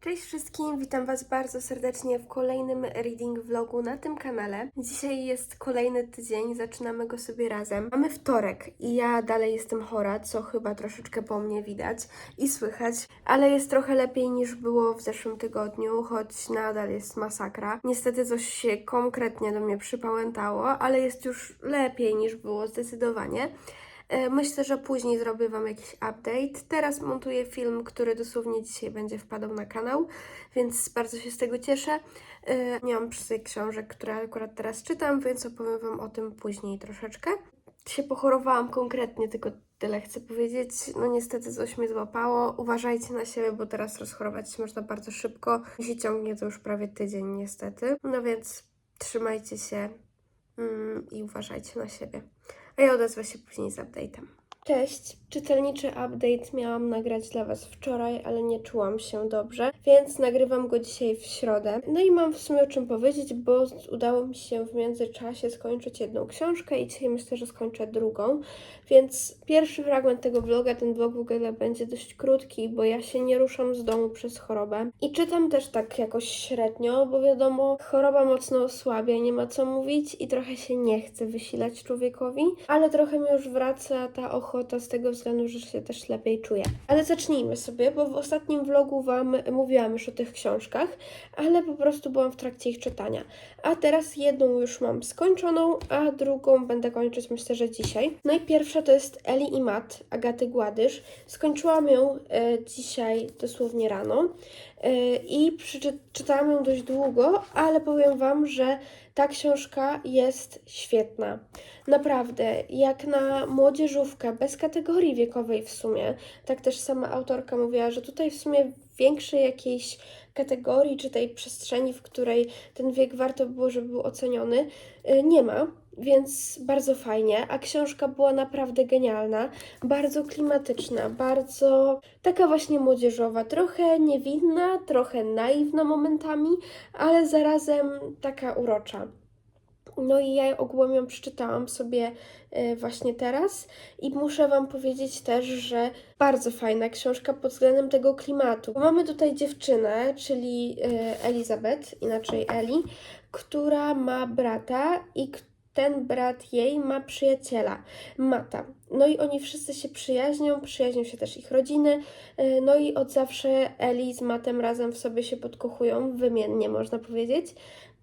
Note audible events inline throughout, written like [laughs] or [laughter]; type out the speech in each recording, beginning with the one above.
Cześć wszystkim, witam Was bardzo serdecznie w kolejnym reading vlogu na tym kanale. Dzisiaj jest kolejny tydzień, zaczynamy go sobie razem. Mamy wtorek i ja dalej jestem chora, co chyba troszeczkę po mnie widać i słychać, ale jest trochę lepiej niż było w zeszłym tygodniu, choć nadal jest masakra. Niestety coś się konkretnie do mnie przypałętało, ale jest już lepiej niż było zdecydowanie. E, Myślę, że później zrobię Wam jakiś update. Teraz montuję film, który dosłownie dzisiaj będzie wpadał na kanał, więc bardzo się z tego cieszę. E, Nie mam przy sobie książek, które akurat teraz czytam, więc opowiem Wam o tym później troszeczkę. Się pochorowałam konkretnie, tylko tyle chcę powiedzieć. No niestety coś mnie złapało. Uważajcie na siebie, bo teraz rozchorować się można bardzo szybko. Jeśli ciągnie to już prawie tydzień niestety. No więc trzymajcie się mm, i uważajcie na siebie. A ja odezwę się później z update'em. Cześć, czytelniczy update miałam nagrać dla Was wczoraj, ale nie czułam się dobrze, więc nagrywam go dzisiaj w środę. No i mam w sumie o czym powiedzieć, bo udało mi się w międzyczasie skończyć jedną książkę i dzisiaj myślę, że skończę drugą. Więc pierwszy fragment tego vloga, ten vlog w ogóle będzie dość krótki, bo ja się nie ruszam z domu przez chorobę. I czytam też tak jakoś średnio, bo wiadomo, choroba mocno osłabia, nie ma co mówić i trochę się nie chce wysilać człowiekowi, ale trochę mi już wraca ta ochota z tego względu, że się też lepiej czuję. Ale zacznijmy sobie, bo w ostatnim vlogu Wam mówiłam już o tych książkach, ale po prostu byłam w trakcie ich czytania. A teraz jedną już mam skończoną, a drugą będę kończyć myślę, że dzisiaj. No i pierwsza to jest Eli i Matt Agaty Gładysz. Skończyłam ją e, dzisiaj dosłownie rano i przeczy- czytałam ją dość długo, ale powiem Wam, że ta książka jest świetna. Naprawdę, jak na młodzieżówkę, bez kategorii wiekowej w sumie. Tak też sama autorka mówiła, że tutaj w sumie większej jakiejś kategorii czy tej przestrzeni, w której ten wiek warto było, żeby był oceniony, y, nie ma. Więc bardzo fajnie, a książka była naprawdę genialna, bardzo klimatyczna, bardzo taka właśnie młodzieżowa, trochę niewinna, trochę naiwna momentami, ale zarazem taka urocza. No i ja ogółem ją przeczytałam sobie e, właśnie teraz i muszę Wam powiedzieć też, że bardzo fajna książka pod względem tego klimatu. Mamy tutaj dziewczynę, czyli e, Elizabeth, inaczej Eli, która ma brata i k- ten brat jej ma przyjaciela, Mata. No i oni wszyscy się przyjaźnią, przyjaźnią się też ich rodziny, e, no i od zawsze Eli z Matem razem w sobie się podkochują, wymiennie można powiedzieć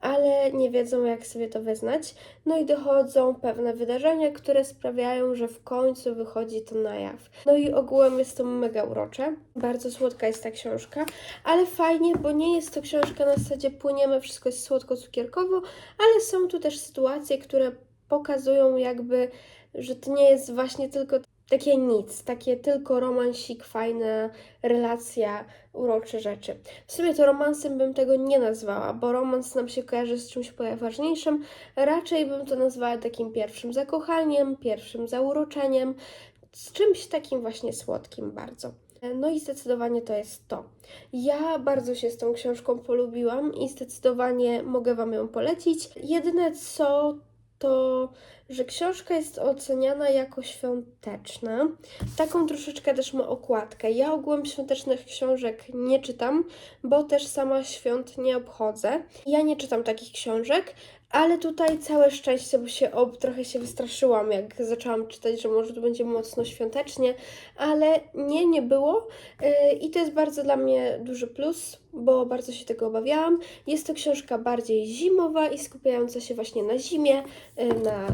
ale nie wiedzą, jak sobie to wyznać. No i dochodzą pewne wydarzenia, które sprawiają, że w końcu wychodzi to na jaw. No i ogółem jest to mega urocze. Bardzo słodka jest ta książka, ale fajnie, bo nie jest to książka na zasadzie płyniemy, wszystko jest słodko-cukierkowo, ale są tu też sytuacje, które pokazują jakby, że to nie jest właśnie tylko takie nic, takie tylko romansik, fajna relacja, urocze rzeczy. W sumie to romansem bym tego nie nazwała, bo romans nam się kojarzy z czymś ważniejszym. Raczej bym to nazwała takim pierwszym zakochaniem, pierwszym zauroczeniem, z czymś takim właśnie słodkim bardzo. No i zdecydowanie to jest to. Ja bardzo się z tą książką polubiłam i zdecydowanie mogę Wam ją polecić. Jedyne co to, że książka jest oceniana jako świąteczna. Taką troszeczkę też ma okładkę. Ja ogółem świątecznych książek nie czytam, bo też sama świąt nie obchodzę. Ja nie czytam takich książek, ale tutaj całe szczęście, bo się ob, trochę się wystraszyłam, jak zaczęłam czytać, że może to będzie mocno świątecznie, ale nie, nie było. Yy, I to jest bardzo dla mnie duży plus, bo bardzo się tego obawiałam. Jest to książka bardziej zimowa i skupiająca się właśnie na zimie, yy,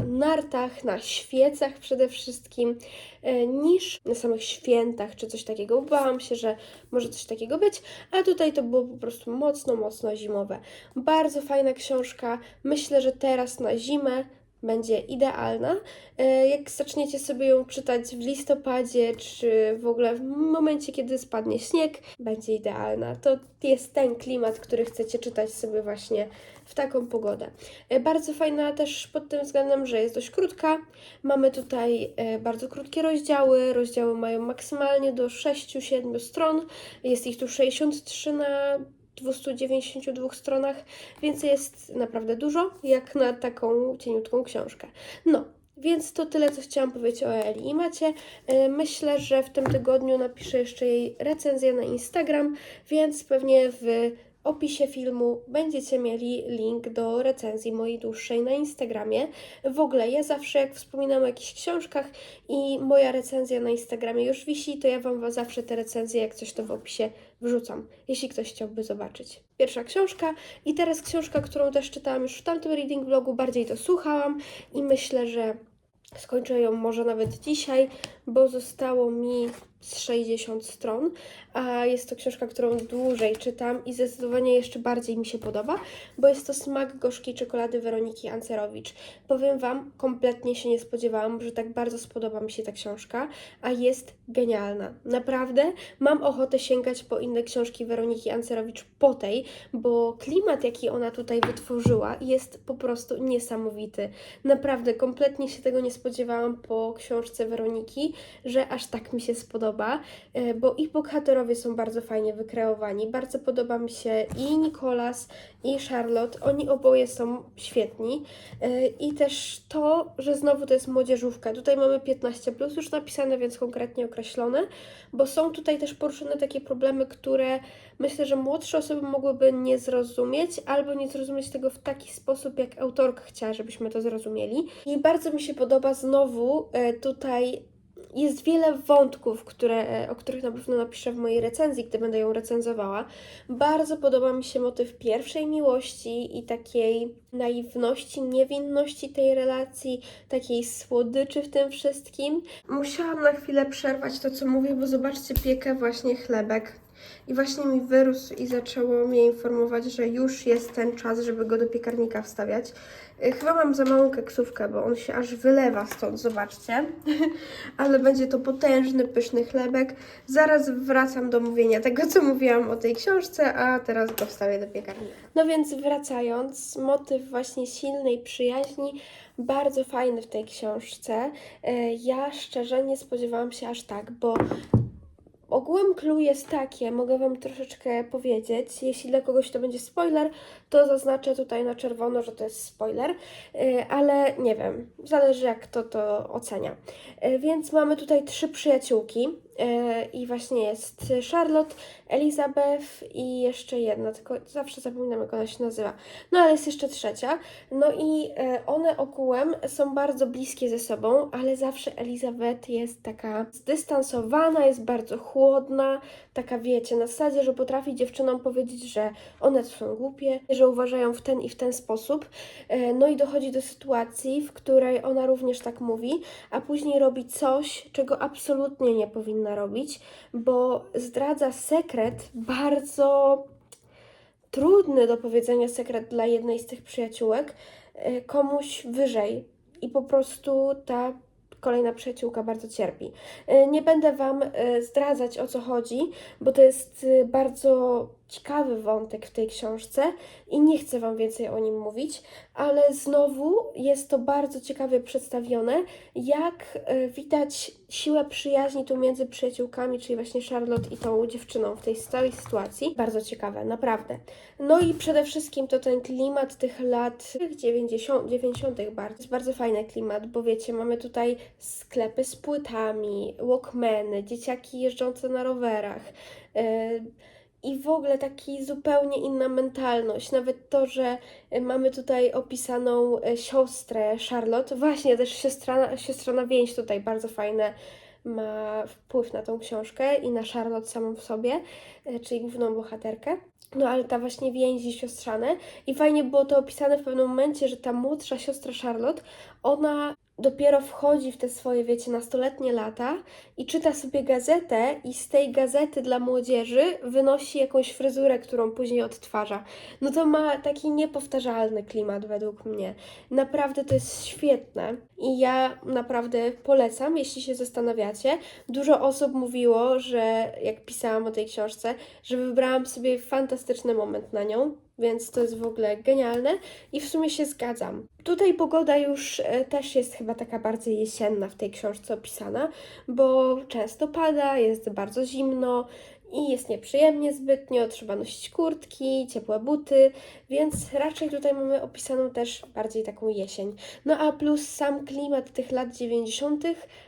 na nartach, na świecach przede wszystkim, yy, niż na samych świętach czy coś takiego. Bałam się, że może coś takiego być, a tutaj to było po prostu mocno, mocno zimowe. Bardzo fajna książka. Myślę, że teraz na zimę będzie idealna. E, Jak zaczniecie sobie ją czytać w listopadzie, czy w ogóle w momencie, kiedy spadnie śnieg, będzie idealna. To jest ten klimat, który chcecie czytać sobie właśnie w taką pogodę. E, Bardzo fajna też pod tym względem, że jest dość krótka. Mamy tutaj e, bardzo krótkie rozdziały. Rozdziały mają maksymalnie do 6-7 stron. Jest ich tu 63 na 292 stronach, więc jest naprawdę dużo, jak na taką cieniutką książkę. No, Więc to tyle, co chciałam powiedzieć o Eli. I macie, e, myślę, że w tym tygodniu napiszę jeszcze jej recenzję na Instagram, więc pewnie w opisie filmu będziecie mieli link do recenzji mojej dłuższej na Instagramie. W ogóle ja zawsze jak wspominam o jakichś książkach i moja recenzja na Instagramie już wisi, to ja Wam zawsze te recenzje, jak coś to w opisie wrzucam, jeśli ktoś chciałby zobaczyć. Pierwsza książka i teraz książka, którą też czytałam już w tamtym reading vlogu, bardziej to słuchałam i myślę, że skończę ją może nawet dzisiaj, bo zostało mi z 60 stron, a jest to książka, którą dłużej czytam i zdecydowanie jeszcze bardziej mi się podoba, bo jest to Smak gorzkiej czekolady Weroniki Ancerowicz. Powiem Wam, kompletnie się nie spodziewałam, że tak bardzo spodoba mi się ta książka, a jest genialna. Naprawdę mam ochotę sięgać po inne książki Weroniki Ancerowicz po tej, bo klimat, jaki ona tutaj wytworzyła, jest po prostu niesamowity. Naprawdę, kompletnie się tego nie spodziewałam po książce Weroniki, że aż tak mi się spodoba, e, bo ich bohaterowie są bardzo fajnie wykreowani. Bardzo podoba mi się i Nicolas, i Charlotte. Oni oboje są świetni. E, I też to, że znowu to jest młodzieżówka. Tutaj mamy 15 plus już napisane, więc konkretnie określone, bo są tutaj też poruszone takie problemy, które myślę, że młodsze osoby mogłyby nie zrozumieć, albo nie zrozumieć tego w taki sposób, jak autorka chciała, żebyśmy to zrozumieli. I bardzo mi się podoba znowu e, tutaj jest wiele wątków, które, e, o których na pewno napiszę w mojej recenzji, gdy będę ją recenzowała. Bardzo podoba mi się motyw pierwszej miłości i takiej naiwności, niewinności tej relacji, takiej słodyczy w tym wszystkim. Musiałam na chwilę przerwać to, co mówię, bo zobaczcie, piekę właśnie chlebek. I właśnie mi wyrósł i zaczęło mnie informować, że już jest ten czas, żeby go do piekarnika wstawiać. Y, Chyba mam za małą keksówkę, bo on się aż wylewa stąd, zobaczcie. [laughs] Ale będzie to potężny, pyszny chlebek. Zaraz wracam do mówienia tego, co mówiłam o tej książce, a teraz go wstawię do piekarnika. No więc wracając, motyw właśnie silnej przyjaźni, bardzo fajny w tej książce. Y, Ja szczerze nie spodziewałam się aż tak, bo Ogółem clue jest takie, mogę Wam troszeczkę powiedzieć. Jeśli dla kogoś to będzie spoiler, to zaznaczę tutaj na czerwono, że to jest spoiler, yy, ale nie wiem, zależy jak to to ocenia. Yy, Więc mamy tutaj trzy przyjaciółki yy, i właśnie jest Charlotte, Elizabeth i jeszcze jedna, tylko zawsze zapominam jak ona się nazywa. No ale jest jeszcze trzecia. No i one ogółem są bardzo bliskie ze sobą, ale zawsze Elizabeth jest taka zdystansowana, jest bardzo chłodna, taka wiecie, na zasadzie, że potrafi dziewczynom powiedzieć, że one są głupie, uważają w ten i w ten sposób. E, No i dochodzi do sytuacji, w której ona również tak mówi, a później robi coś, czego absolutnie nie powinna robić, bo zdradza sekret bardzo trudny do powiedzenia sekret dla jednej z tych przyjaciółek e, komuś wyżej i po prostu ta kolejna przyjaciółka bardzo cierpi. E, Nie będę Wam e, zdradzać o co chodzi, bo to jest e, bardzo ciekawy wątek w tej książce i nie chcę Wam więcej o nim mówić, ale znowu jest to bardzo ciekawie przedstawione, jak e, widać siłę przyjaźni tu między przyjaciółkami, czyli właśnie Charlotte i tą dziewczyną w tej całej sytuacji. Bardzo ciekawe, naprawdę. No i przede wszystkim to ten klimat tych lat 90, 90 bardzo. Jest bardzo fajny klimat, bo wiecie, mamy tutaj sklepy z płytami, walkmany, dzieciaki jeżdżące na rowerach. e, i w ogóle taki zupełnie inna mentalność. Nawet to, że y, mamy tutaj opisaną y, siostrę Charlotte, właśnie też siostra, siostrzana więź tutaj bardzo fajne ma wpływ na tą książkę i na Charlotte samą w sobie, y, czyli główną bohaterkę. No ale ta właśnie więzi siostrzane i fajnie było to opisane w pewnym momencie, że ta młodsza siostra Charlotte, ona dopiero wchodzi w te swoje, wiecie, nastoletnie lata i czyta sobie gazetę i z tej gazety dla młodzieży wynosi jakąś fryzurę, którą później odtwarza. No to ma taki niepowtarzalny klimat według mnie. Naprawdę to jest świetne i ja naprawdę polecam, jeśli się zastanawiacie. Dużo osób mówiło, że jak pisałam o tej książce, że wybrałam sobie fantastyczny moment na nią, więc to jest w ogóle genialne i w sumie się zgadzam. Tutaj pogoda już e, też jest chyba taka bardziej jesienna w tej książce opisana, bo często pada, jest bardzo zimno i jest nieprzyjemnie zbytnio, trzeba nosić kurtki, ciepłe buty, więc raczej tutaj mamy opisaną też bardziej taką jesień. No a plus sam klimat tych lat 90.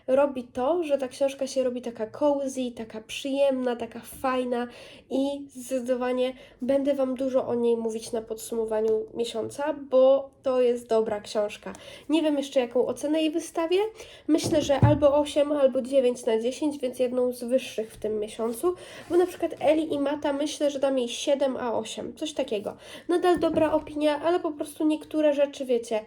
robi to, że ta książka się robi taka cozy, taka przyjemna, taka fajna i zdecydowanie będę Wam dużo o niej mówić na podsumowaniu miesiąca, bo to jest dobra książka. Nie wiem jeszcze jaką ocenę jej wystawię. Myślę, że albo 8, albo 9 na 10, więc jedną z wyższych w tym miesiącu. Bo na przykład Eli i Mata myślę, że dam jej 7, a 8, coś takiego. Nadal dobra opinia, ale po prostu niektóre rzeczy, wiecie,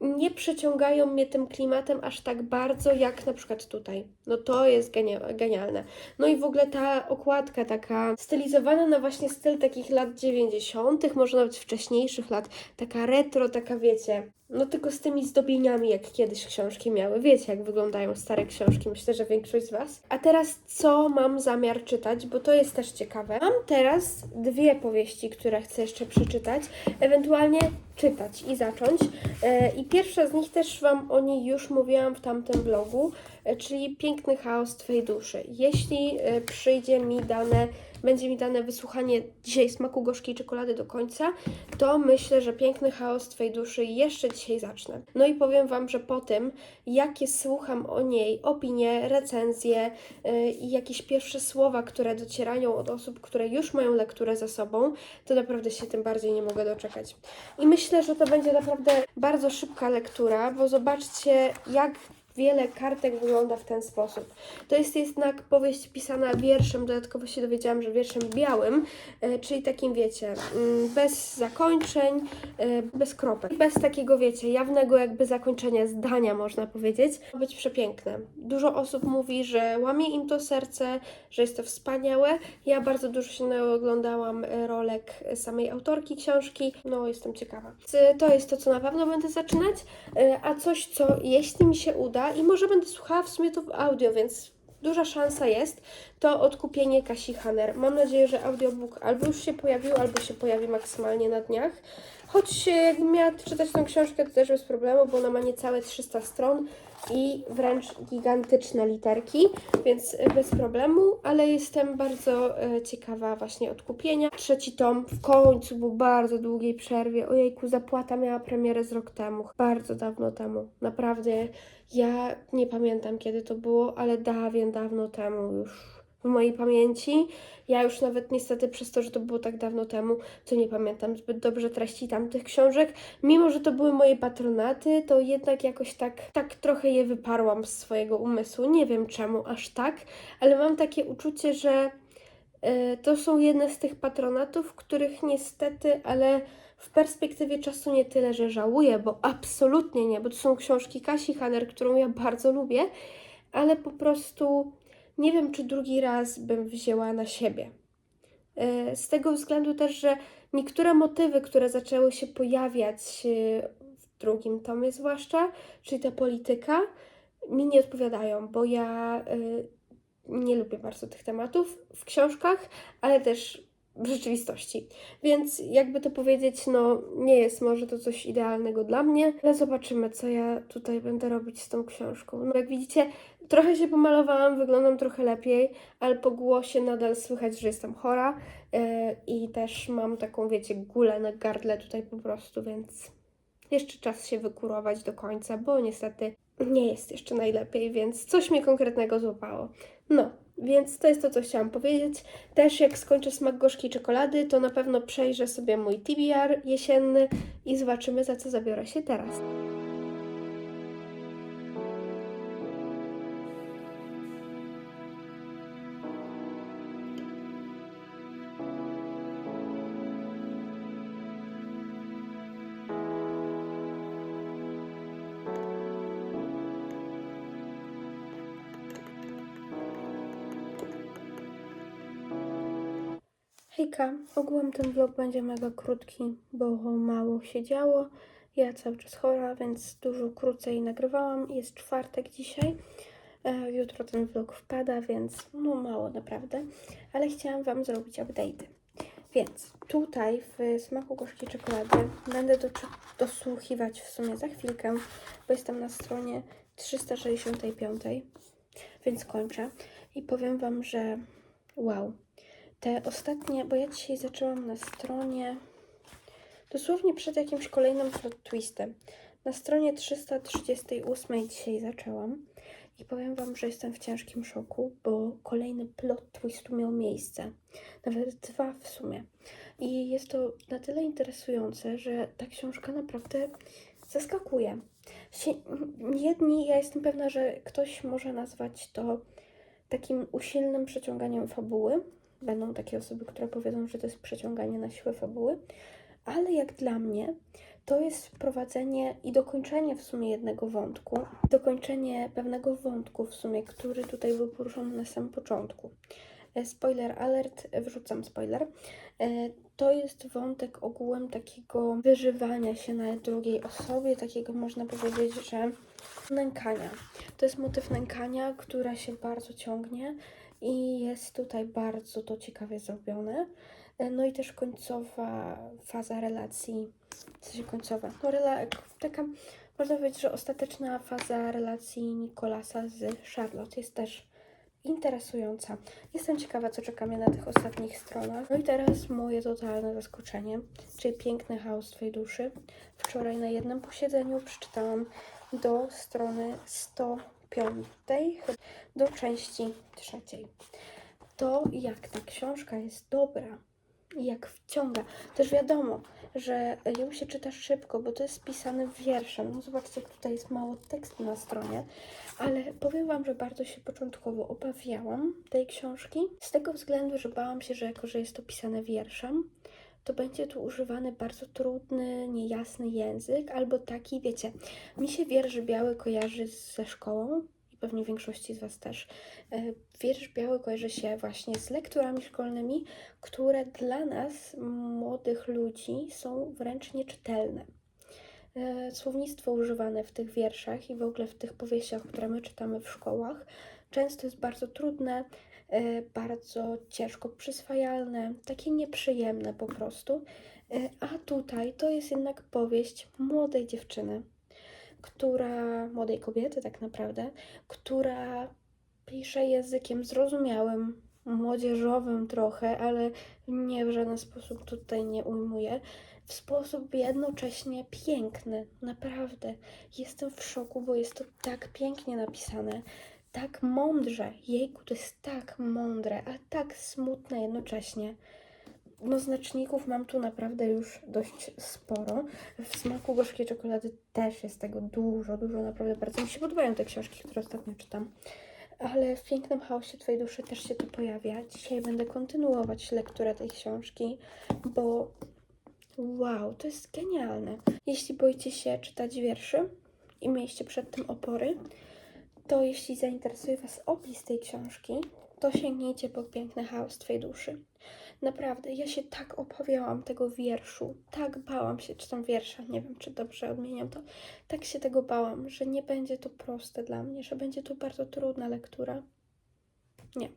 nie przeciągają mnie tym klimatem aż tak bardzo, jak na przykład tutaj. No to jest genia- genialne. No i w ogóle ta okładka taka stylizowana na właśnie styl takich lat 90., może nawet wcześniejszych lat, taka retro, taka wiecie, no tylko z tymi zdobieniami, jak kiedyś książki miały. Wiecie, jak wyglądają stare książki, myślę, że większość z Was. A teraz co mam zamiar czytać, bo to jest też ciekawe. Mam teraz dwie powieści, które chcę jeszcze przeczytać, ewentualnie czytać i zacząć. E, I pierwsza z nich też Wam o niej już mówiłam w tamtym vlogu, czyli Piękny chaos Twojej duszy. Jeśli e, przyjdzie mi dane, będzie mi dane wysłuchanie dzisiaj smaku gorzkiej czekolady do końca, to myślę, że Piękny chaos Twojej duszy jeszcze dzisiaj zacznę. No i powiem Wam, że po tym, jakie słucham o niej opinie, recenzje e, i jakieś pierwsze słowa, które docierają od osób, które już mają lekturę za sobą, to naprawdę się tym bardziej nie mogę doczekać. I myślę, że to będzie naprawdę bardzo szybka lektura, bo zobaczcie, jak wiele kartek wygląda w ten sposób. To jest jednak powieść pisana wierszem, dodatkowo się dowiedziałam, że wierszem białym, e, czyli takim, wiecie, mm, bez zakończeń, e, bez kropek. Bez takiego, wiecie, jawnego jakby zakończenia zdania, można powiedzieć. Ma być przepiękne. Dużo osób mówi, że łamie im to serce, że jest to wspaniałe. Ja bardzo dużo się oglądałam e, rolek samej autorki książki. No, jestem ciekawa. To jest to, co na pewno będę zaczynać, a coś, co jeśli mi się uda i może będę słuchała w sumie to w audio, więc duża szansa jest, to odkupienie Kasi Hanner. Mam nadzieję, że audiobook albo już się pojawił, albo się pojawi maksymalnie na dniach. Choć e, jakbym miała czytać tę książkę, to też bez problemu, bo ona ma niecałe 300 stron i wręcz gigantyczne literki, więc e, bez problemu, ale jestem bardzo e, ciekawa właśnie odkupienia. Trzeci tom w końcu po bardzo długiej przerwie. Ojejku, Zapłata miała premierę z rok temu, bardzo dawno temu. Naprawdę, ja nie pamiętam kiedy to było, ale dawien, dawno temu już w mojej pamięci. Ja już nawet niestety przez to, że to było tak dawno temu, to nie pamiętam zbyt dobrze treści tamtych książek. Mimo, że to były moje patronaty, to jednak jakoś tak, tak trochę je wyparłam z swojego umysłu. Nie wiem czemu aż tak, ale mam takie uczucie, że e, to są jedne z tych patronatów, których niestety, ale w perspektywie czasu nie tyle, że żałuję, bo absolutnie nie, bo to są książki Kasi Hanner, którą ja bardzo lubię, ale po prostu nie wiem, czy drugi raz bym wzięła na siebie. E, Z tego względu też, że niektóre motywy, które zaczęły się pojawiać e, w drugim tomie zwłaszcza, czyli ta polityka, mi nie odpowiadają, bo ja e, nie lubię bardzo tych tematów w książkach, ale też w rzeczywistości. Więc jakby to powiedzieć, no nie jest może to coś idealnego dla mnie, ale zobaczymy, co ja tutaj będę robić z tą książką. No jak widzicie, trochę się pomalowałam, wyglądam trochę lepiej, ale po głosie nadal słychać, że jestem chora yy, i też mam taką, wiecie, gulę na gardle tutaj po prostu, więc jeszcze czas się wykurować do końca, bo niestety nie jest jeszcze najlepiej, więc coś mnie konkretnego złapało. No, więc to jest to, co chciałam powiedzieć. Też jak skończę smak gorzkiej czekolady, to na pewno przejrzę sobie mój TBR jesienny i zobaczymy, za co zabiorę się teraz. Hejka, ogółem ten vlog będzie mega krótki, bo mało się działo. Ja cały czas chora, więc dużo krócej nagrywałam. Jest czwartek dzisiaj. E, Jutro ten vlog wpada, więc no mało naprawdę. Ale chciałam Wam zrobić update'y. Więc tutaj w smaku gorzkiej czekolady będę do, dosłuchiwać w sumie za chwilkę, bo jestem na stronie 365, więc kończę. I powiem Wam, że wow, te ostatnie, bo ja dzisiaj zaczęłam na stronie, dosłownie przed jakimś kolejnym plot twistem. Na stronie 338 dzisiaj zaczęłam i powiem Wam, że jestem w ciężkim szoku, bo kolejny plot twist miał miejsce. Nawet dwa w sumie. I jest to na tyle interesujące, że ta książka naprawdę zaskakuje. Jedni, ja jestem pewna, że ktoś może nazwać to takim usilnym przeciąganiem fabuły. Będą takie osoby, które powiedzą, że to jest przeciąganie na siłę fabuły, ale jak dla mnie, to jest wprowadzenie i dokończenie w sumie jednego wątku, dokończenie pewnego wątku w sumie, który tutaj był poruszony na samym początku. E, Spoiler alert, wrzucam spoiler. E, To jest wątek ogółem takiego wyżywania się na drugiej osobie, takiego można powiedzieć, że nękania. To jest motyw nękania, która się bardzo ciągnie i jest tutaj bardzo to ciekawie zrobione. E, No i też końcowa faza relacji, w sensie końcowa, no rela- taka, można powiedzieć, że ostateczna faza relacji Nikolasa z Charlotte jest też interesująca. Jestem ciekawa, co czeka mnie na tych ostatnich stronach. No i teraz moje totalne zaskoczenie, czyli Piękny chaos Twojej duszy. Wczoraj na jednym posiedzeniu przeczytałam do strony 105, do części trzeciej. To, jak ta książka jest dobra jak wciąga. Też wiadomo, że ją się czyta szybko, bo to jest pisane wierszem. No zobaczcie, tutaj jest mało tekstu na stronie, ale powiem Wam, że bardzo się początkowo obawiałam tej książki, z tego względu, że bałam się, że jako, że jest to pisane wierszem, to będzie tu używany bardzo trudny, niejasny język, albo taki, wiecie, mi się wiersz biały kojarzy ze szkołą i pewnie większości z Was też. E, Wiersz biały kojarzy się właśnie z lekturami szkolnymi, które dla nas, młodych ludzi, są wręcz nieczytelne. E, Słownictwo używane w tych wierszach i w ogóle w tych powieściach, które my czytamy w szkołach, często jest bardzo trudne, bardzo ciężko przyswajalne, takie nieprzyjemne po prostu. E, A tutaj to jest jednak powieść młodej dziewczyny, która, młodej kobiety tak naprawdę, która pisze językiem zrozumiałym, młodzieżowym trochę, ale nie w żaden sposób tutaj nie ujmuję. W sposób jednocześnie piękny, naprawdę. Jestem w szoku, bo jest to tak pięknie napisane, tak mądrze. Jejku, to jest tak mądre, a tak smutne jednocześnie. No, znaczników mam tu naprawdę już dość sporo. W smaku gorzkiej czekolady też jest tego dużo, dużo, naprawdę bardzo mi się podobają te książki, które ostatnio czytam. Ale w pięknym chaosie Twojej duszy też się to pojawia. Dzisiaj będę kontynuować lekturę tej książki, bo wow, to jest genialne. Jeśli boicie się czytać wierszy i mieliście przed tym opory, to jeśli zainteresuje Was opis tej książki, to sięgnijcie po piękny chaos Twojej duszy. Naprawdę, ja się tak obawiałam tego wierszu, tak bałam się, czy tam wiersza, nie wiem, czy dobrze odmieniam to, tak się tego bałam, że nie będzie to proste dla mnie, że będzie to bardzo trudna lektura. Nie.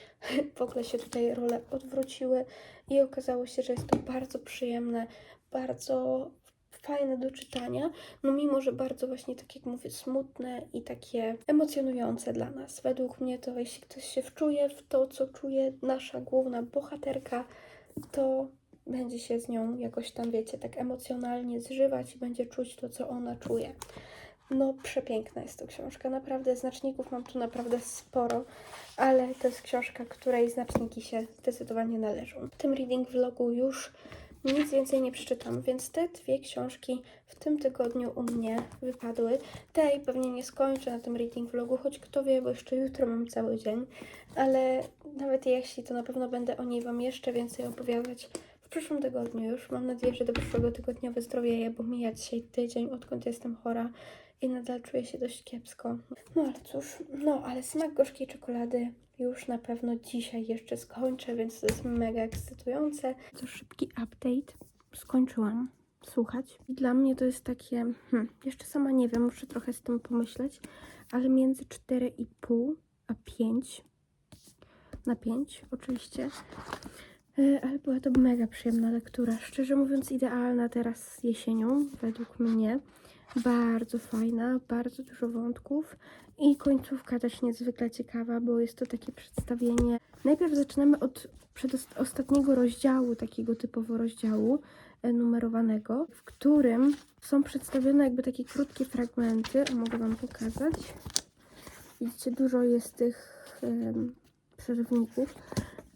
[laughs] W ogóle się tutaj role odwróciły i okazało się, że jest to bardzo przyjemne, bardzo fajne do czytania, no mimo, że bardzo właśnie, tak jak mówię, smutne i takie emocjonujące dla nas. Według mnie to, jeśli ktoś się wczuje w to, co czuje nasza główna bohaterka, to będzie się z nią jakoś tam, wiecie, tak emocjonalnie zżywać i będzie czuć to, co ona czuje. No, przepiękna jest to książka. Naprawdę znaczników mam tu naprawdę sporo, ale to jest książka, której znaczniki się zdecydowanie należą. W tym reading vlogu już nic więcej nie przeczytam, więc te dwie książki w tym tygodniu u mnie wypadły. Tej pewnie nie skończę na tym reading vlogu, choć kto wie, bo jeszcze jutro mam cały dzień, ale nawet jeśli, to na pewno będę o niej Wam jeszcze więcej opowiadać w przyszłym tygodniu już. Mam nadzieję, że do przyszłego tygodnia wyzdrowieję, bo mija dzisiaj tydzień, odkąd jestem chora i nadal czuję się dość kiepsko. No ale cóż, no ale smak gorzkiej czekolady już na pewno dzisiaj jeszcze skończę, więc to jest mega ekscytujące. To szybki update. Skończyłam słuchać. I dla mnie to jest takie, hmm, jeszcze sama nie wiem, muszę trochę z tym pomyśleć, ale między 4,5 a 5 na 5 oczywiście. E, Ale była to mega przyjemna lektura. Szczerze mówiąc, idealna teraz jesienią, według mnie. Bardzo fajna, bardzo dużo wątków i końcówka też niezwykle ciekawa, bo jest to takie przedstawienie. Najpierw zaczynamy od przedostatniego rozdziału, takiego typowo rozdziału e, numerowanego, w którym są przedstawione jakby takie krótkie fragmenty. Mogę Wam pokazać. Widzicie, dużo jest tych em, przerywników.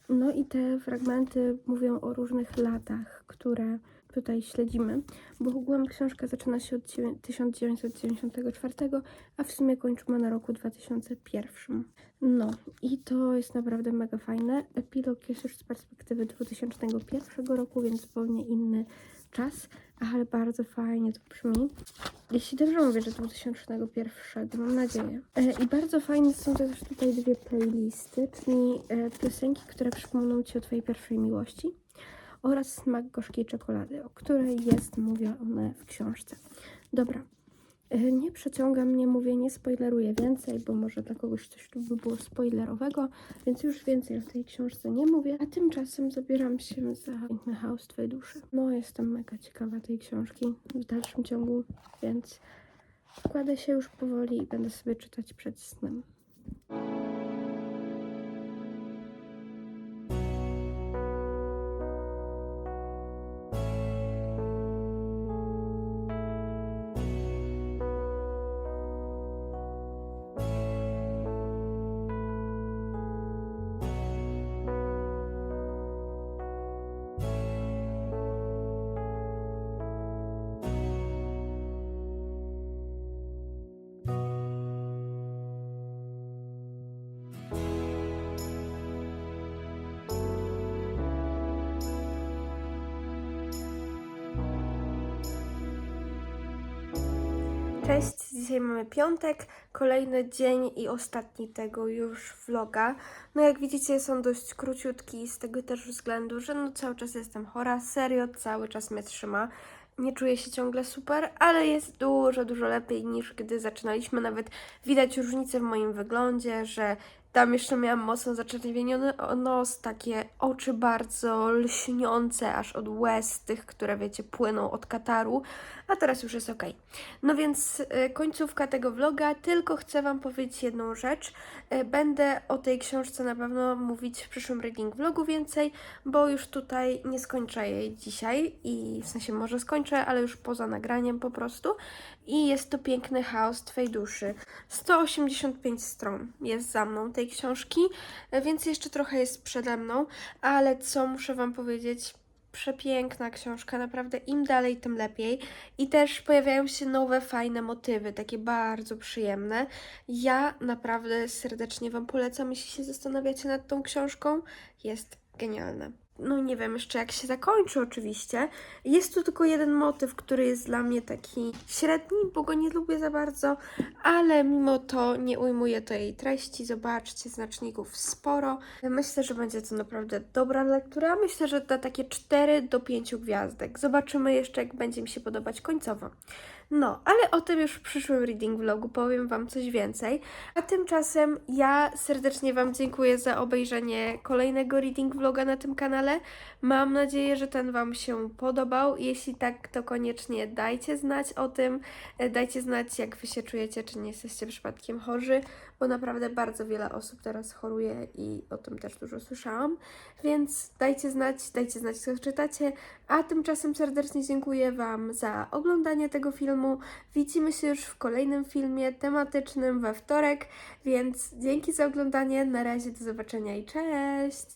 No i te fragmenty mówią o różnych latach, które tutaj śledzimy, bo ogółem książka zaczyna się od dziewię- 1994, a w sumie kończymy na roku 2001. No i to jest naprawdę mega fajne. Epilog jest już z perspektywy 2001 roku, więc zupełnie inny czas, ale bardzo fajnie to brzmi. Jeśli dobrze mówię, że 2001, mam nadzieję. E, I bardzo fajne są też tutaj dwie playlisty, czyli e, piosenki, które przypomną Ci o Twojej pierwszej miłości oraz smak gorzkiej czekolady, o której jest mówione w książce. Dobra, e, nie przeciągam, nie mówię, nie spoileruję więcej, bo może dla kogoś coś tu by było spoilerowego, więc już więcej o tej książce nie mówię, a tymczasem zabieram się za Piękny Chaos Twojej duszy. No, jestem mega ciekawa tej książki w dalszym ciągu, więc kładę się już powoli i będę sobie czytać przed snem. Cześć, dzisiaj mamy piątek, kolejny dzień i ostatni tego już vloga. No jak widzicie są dość króciutki z tego też względu, że no cały czas jestem chora, serio cały czas mnie trzyma. Nie czuję się ciągle super, ale jest dużo, dużo lepiej niż gdy zaczynaliśmy. Nawet widać różnicę w moim wyglądzie, że tam jeszcze miałam mocno zaczerwieniony nos, takie oczy bardzo lśniące aż od łez, tych, które wiecie, płyną od kataru, a teraz już jest ok. No więc y, końcówka tego vloga, tylko chcę Wam powiedzieć jedną rzecz. Y, Będę o tej książce na pewno mówić w przyszłym reading vlogu więcej, bo już tutaj nie skończę jej dzisiaj i w sensie może skończę, ale już poza nagraniem po prostu. I jest to piękny chaos Twej duszy. 185 stron jest za mną tej książki, y, więc jeszcze trochę jest przede mną, ale co muszę Wam powiedzieć, przepiękna książka, naprawdę im dalej, tym lepiej. I też pojawiają się nowe, fajne motywy, takie bardzo przyjemne. Ja naprawdę serdecznie Wam polecam, jeśli się zastanawiacie nad tą książką. Jest genialna. No nie wiem jeszcze jak się zakończy oczywiście. Jest tu tylko jeden motyw, który jest dla mnie taki średni, bo go nie lubię za bardzo, ale mimo to nie ujmuje to jej treści. Zobaczcie, znaczników sporo. Myślę, że będzie to naprawdę dobra lektura. Myślę, że da takie 4 do 5 gwiazdek. Zobaczymy jeszcze, jak będzie mi się podobać końcowo. No, ale o tym już w przyszłym reading vlogu powiem Wam coś więcej. A tymczasem ja serdecznie Wam dziękuję za obejrzenie kolejnego reading vloga na tym kanale. Mam nadzieję, że ten Wam się podobał. Jeśli tak, to koniecznie dajcie znać o tym. E, Dajcie znać, jak Wy się czujecie, czy nie jesteście przypadkiem chorzy, bo naprawdę bardzo wiele osób teraz choruje i o tym też dużo słyszałam. Więc dajcie znać, dajcie znać, co czytacie. A tymczasem serdecznie dziękuję Wam za oglądanie tego filmu. Widzimy się już w kolejnym filmie tematycznym we wtorek, więc dzięki za oglądanie. Na razie do zobaczenia i cześć!